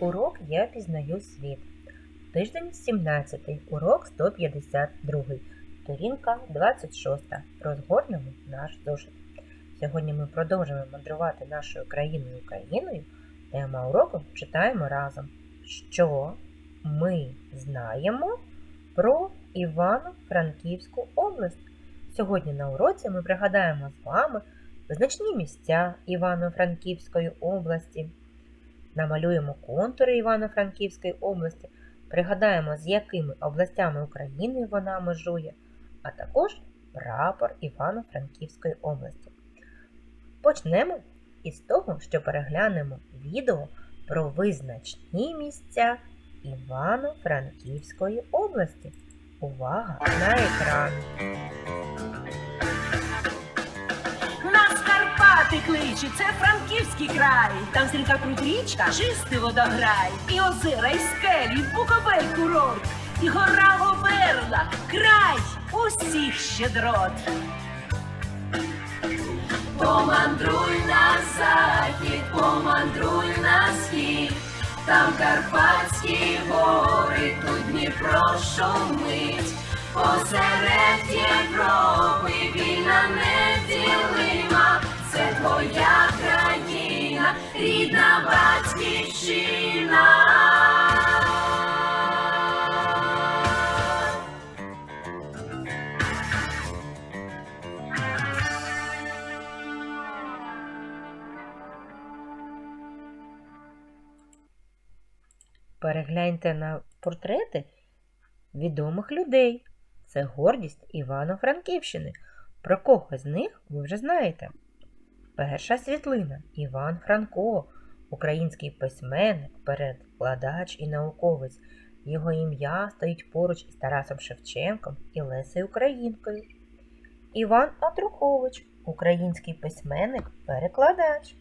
урок Я пізнаю світ. Тиждень 17, урок 152, сторінка 26. Розгорнемо наш зошит. Сьогодні ми продовжуємо мандрувати нашою країною Україною. Тема уроку читаємо разом. Що ми знаємо про Івано-Франківську область? Сьогодні на уроці ми пригадаємо з вами визначні місця Івано-Франківської області. Намалюємо контури Івано-Франківської області, пригадаємо, з якими областями України вона межує, а також прапор Івано-Франківської області. Почнемо із того, що переглянемо відео про визначні місця Івано-Франківської області. Увага на екрані! Карпати кличуть, це Франківський край. Там стрімка круть річка, чистий водограй. І озера, і скелі, і буковель курорт, і гора Говерла, край усіх щедрот. Помандруй на захід, помандруй на схід, там Карпатські гори, тут Дніпро шумить, посеред Європи вільна неділима, це твоя країна, рідна батьківщина. Перегляньте на портрети відомих людей. Це гордість Івано-Франківщини. Про кого з них ви вже знаєте. Перша світлина Іван Франко, український письменник, перекладач і науковець. Його ім'я стоїть поруч із Тарасом Шевченком і Лесею Українкою. Іван Атрухович, український письменник, перекладач.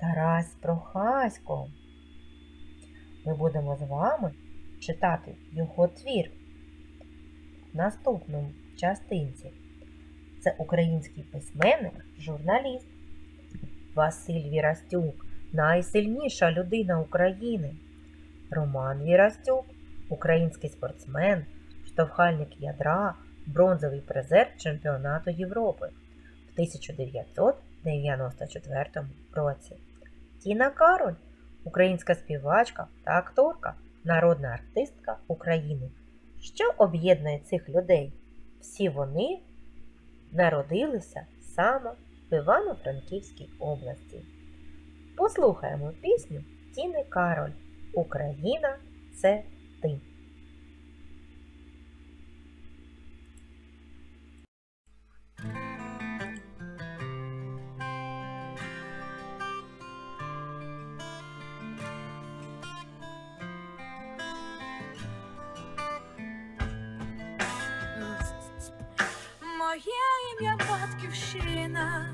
Тарас Прохасько. Ми будемо з вами читати його твір в наступному частинці. Це український письменник, журналіст Василь Вірастюк, найсильніша людина України. Роман Вірастюк, український спортсмен, штовхальник ядра, бронзовий призер чемпіонату Європи в 1994 році. Тіна Кароль, українська співачка та акторка, народна артистка України. Що об'єднує цих людей? Всі вони народилися саме в Івано-Франківській області. Послухаємо пісню Тіни Кароль Україна це ти. Батьківщина,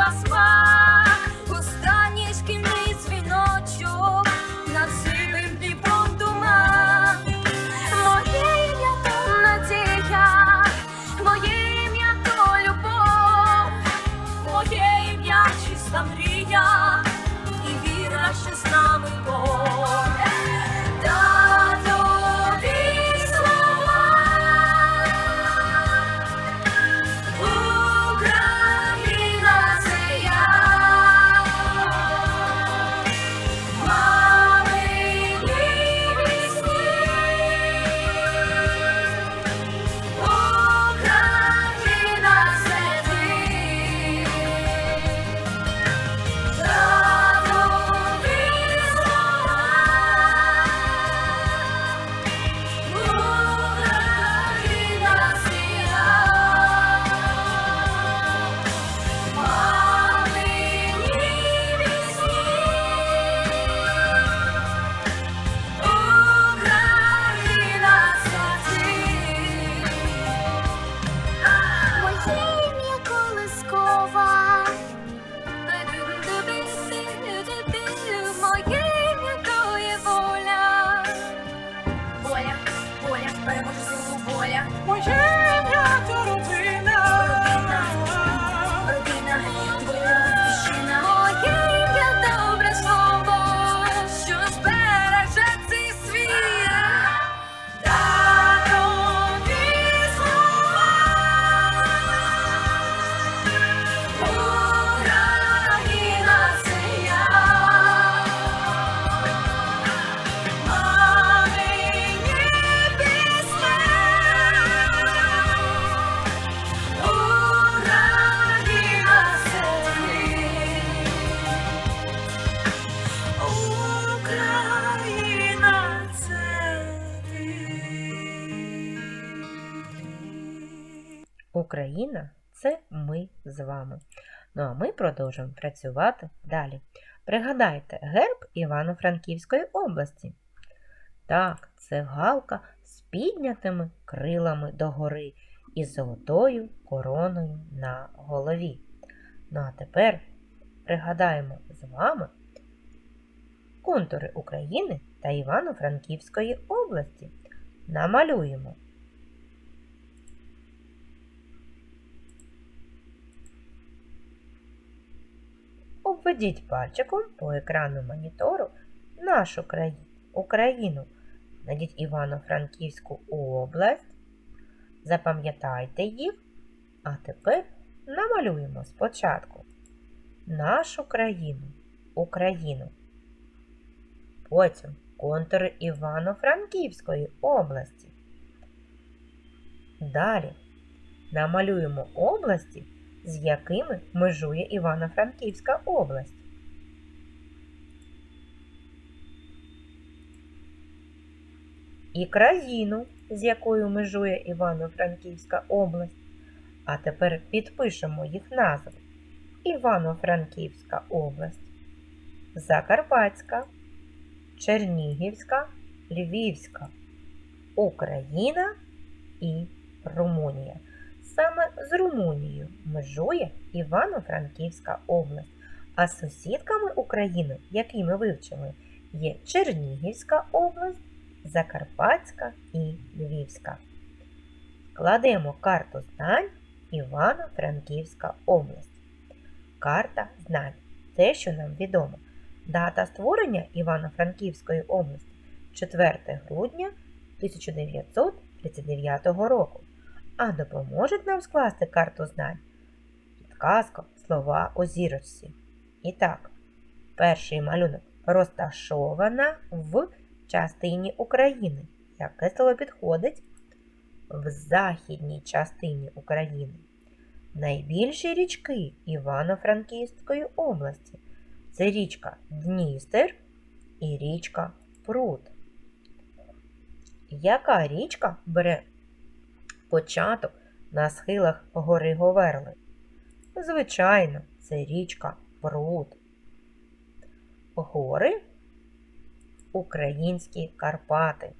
basmaz Україна це ми з вами. Ну а ми продовжуємо працювати далі. Пригадайте герб Івано-Франківської області. Так, це галка з піднятими крилами догори і золотою короною на голові. Ну а тепер пригадаємо з вами контури України та Івано-Франківської області. Намалюємо. Обведіть пальчиком по екрану монітору нашу країну, Україну. Найдіть Івано-Франківську область. Запам'ятайте їх. А тепер намалюємо спочатку нашу країну, Україну. Потім контури Івано-Франківської області. Далі намалюємо області, з якими межує Івано-Франківська область. І країну, з якою межує Івано-Франківська область. А тепер підпишемо їх назви. Івано-Франківська область, Закарпатська, Чернігівська, Львівська, Україна і Румунія. Саме з Румунією межує Івано-Франківська область, а сусідками України, які ми вивчили, є Чернігівська область, Закарпатська і Львівська. Кладемо карту знань Івано-Франківська область. Карта знань те, що нам відомо. Дата створення Івано-Франківської області 4 грудня 1939 року. А допоможуть нам скласти карту знань. Підказка слова у зірочці. І так, перший малюнок розташована в частині України. Яке слово підходить? В західній частині України. Найбільші річки Івано-Франківської області це річка Дністер і річка Прут. Яка річка бере початок на схилах гори Говерли? Звичайно, це річка Прут. Гори Українські Карпати.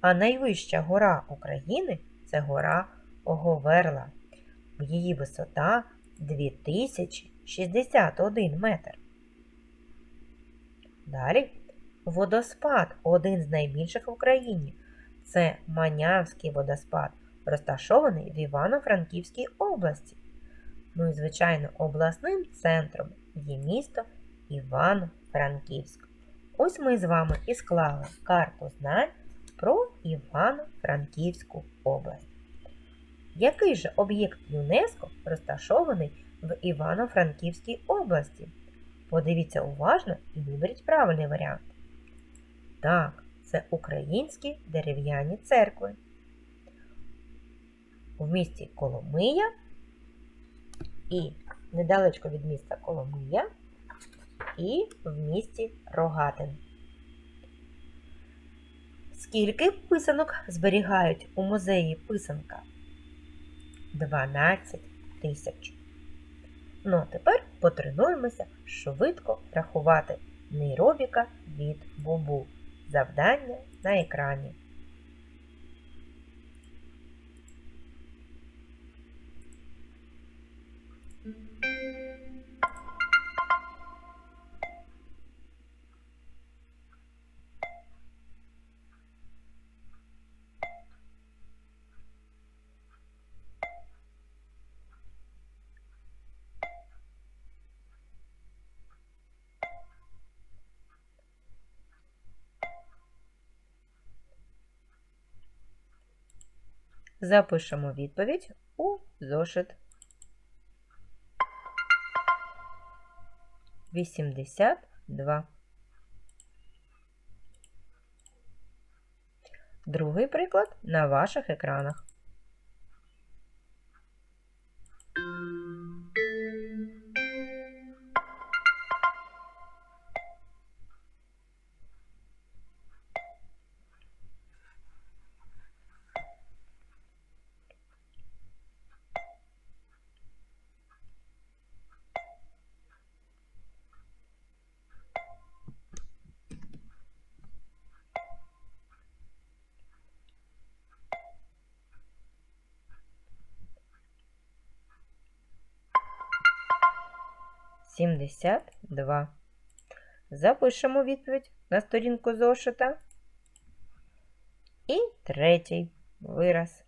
А найвища гора України це гора Оговерла. Її висота 2061 метр. Далі водоспад один з найбільших в Україні. Це Манявський водоспад, розташований в Івано-Франківській області. Ну і, звичайно, обласним центром є місто Івано-Франківськ. Ось ми з вами і склали карту знань про Івано-Франківську область. Який же об'єкт ЮНЕСКО розташований в Івано-Франківській області? Подивіться уважно і виберіть правильний варіант. Так, це українські дерев'яні церкви. В місті Коломия і недалечко від міста Коломия і в місті Рогатин. Скільки писанок зберігають у музеї писанка? 12 тисяч. Ну, а тепер потренуємося швидко рахувати нейробіка від бубу. Завдання на екрані. Запишемо відповідь у зошит. 82. Другий приклад на ваших екранах. 72. Запишемо відповідь на сторінку зошита. І третій вираз.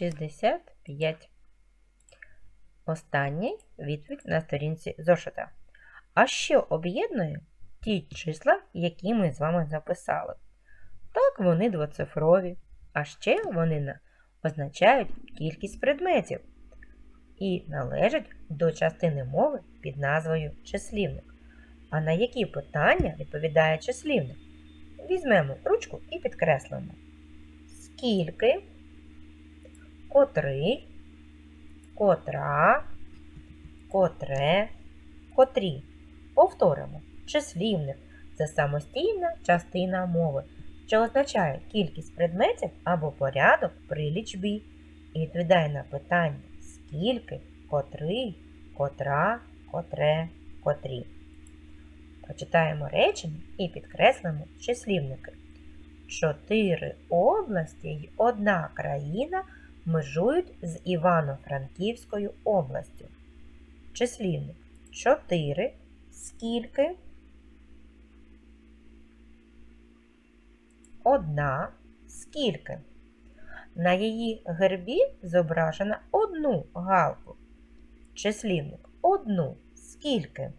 Шістдесят п'ять. Останній відповідь на сторінці зошита. А що об'єднує ті числа, які ми з вами записали? Так, вони двоцифрові, а ще вони означають кількість предметів і належать до частини мови під назвою числівник. А на які питання відповідає числівник? Візьмемо ручку і підкреслимо. Скільки, котрий, котра, котре, котрі. Повторимо. Числівник це самостійна частина мови, що означає кількість предметів або порядок при лічбі і відповідає на питання скільки, котрий, котра, котре, котрі. Прочитаємо речення і підкреслимо числівники. Чотири області й одна країна межують з Івано-Франківською областю. Числівник 4, скільки, одна, скільки. На її гербі зображено одну галку. Числівник одну, скільки.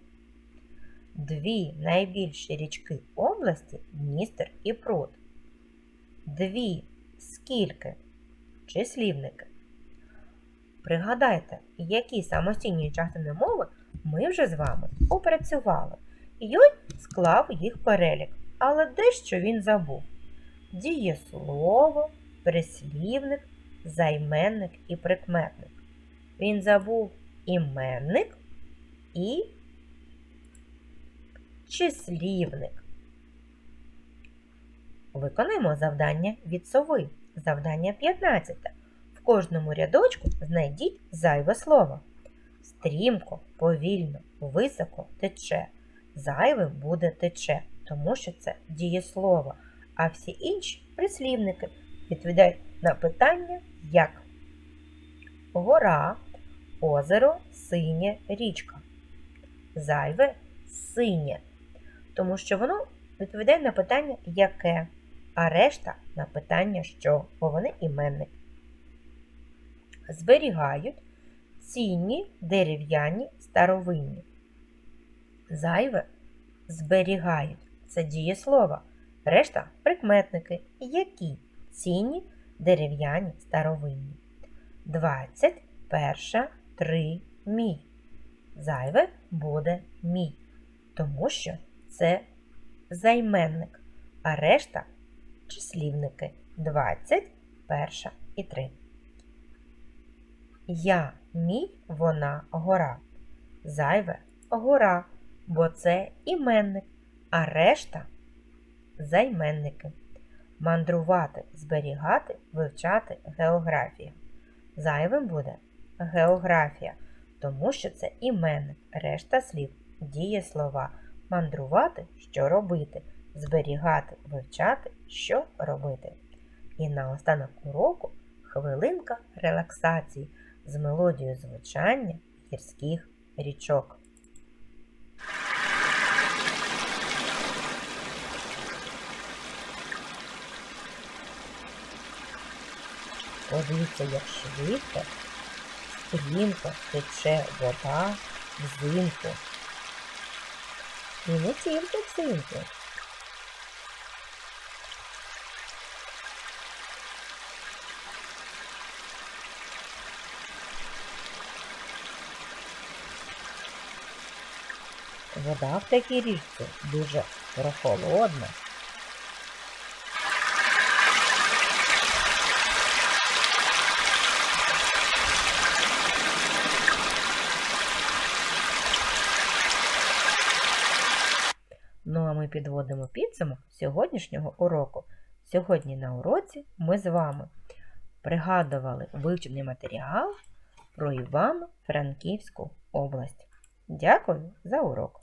Дві найбільші річки області Дністер і Прут. Дві скільки числівники. Пригадайте, які самостійні частини мови ми вже з вами опрацювали. Йой склав їх перелік, але дещо він забув. Дієслово, прислівник, займенник і прикметник. Він забув іменник і числівник. Виконуємо завдання від сови. Завдання 15. В кожному рядочку знайдіть зайве слово. Стрімко, повільно, високо тече. Зайве буде тече, тому що це дієслово, а всі інші прислівники відповідають на питання як гора, озеро, синє, річка. Зайве синє, тому що воно відповідає на питання яке, а решта на питання що, бо вони іменник. Зберігають цінні, дерев'яні, старовинні. Зайве зберігають це дієслова, решта прикметники, які цінні, дерев'яні, старовинні. 21, 3, мій. Зайве буде мій, тому що це займенник, а решта числівники 20, 1 і 3. Я, мій, вона, гора. Зайве гора, бо це іменник, а решта займенники. Мандрувати, зберігати, вивчати географія. Зайвим буде географія, тому що це іменник, решта слів, дієслова. Мандрувати, що робити, зберігати, вивчати, що робити. І наостанок уроку хвилинка релаксації з мелодією звучання гірських річок. Подивіться, як швидко, стрімко тече вода взимку. І не тільки взимку. Вода в такій річці дуже прохолодна. Ну а ми підводимо підсумок сьогоднішнього уроку. Сьогодні на уроці ми з вами пригадували вивчений матеріал про Івано-Франківську область. Дякую за урок!